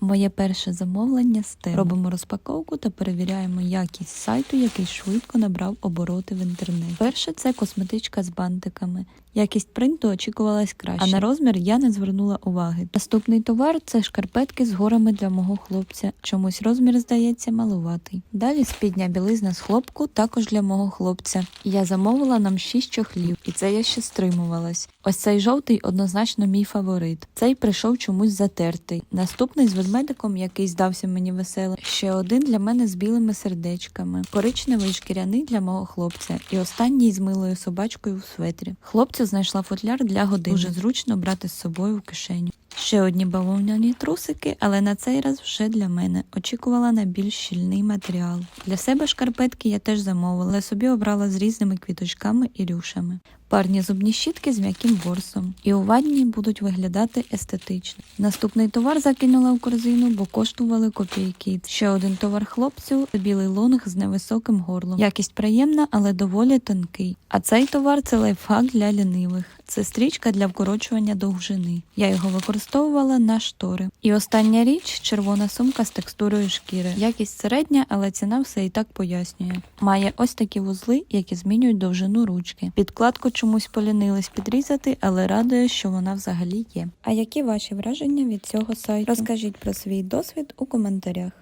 Моє перше замовлення з тем. Робимо розпаковку та перевіряємо якість сайту, який швидко набрав обороти в інтернеті. Перше це косметичка з бантиками. Якість принту очікувалась краще, а на розмір я не звернула уваги. Наступний товар це шкарпетки з горами для мого хлопця. Чомусь розмір здається малуватий. Далі спідня білизна з хлопку, також для мого хлопця. Я замовила нам 6 чохлів, і це я ще стримувалась. Ось цей жовтий однозначно мій фаворит. Цей прийшов чомусь затертий. Наступний з ведмедиком, який здався мені веселим. Ще один для мене з білими сердечками. Коричневий шкіряний для мого хлопця. І останній з милою собачкою у светрі. Хлопцю знайшла футляр для годин. Дуже зручно брати з собою в кишеню. Ще одні бавовняні трусики, але на цей раз вже для мене. Очікувала на більш щільний матеріал. Для себе шкарпетки я теж замовила, але собі обрала з різними квіточками і рюшами. Парні зубні щітки з м'яким ворсом. І у ванні будуть виглядати естетично. Наступний товар закинула в корзину, бо коштували копійки. Ще один товар хлопцю білий лонг з невисоким горлом. Якість приємна, але доволі тонкий. А цей товар це лайфхак для лінивих. Це стрічка для вкорочування довжини. Я його використовувала на штори. І остання річ червона сумка з текстурою шкіри. Якість середня, але ціна все і так пояснює. Має ось такі вузли, які змінюють довжину ручки. Підкладку чомусь полінились підрізати, але радує, що вона взагалі є. А які ваші враження від цього сайту? Розкажіть про свій досвід у коментарях.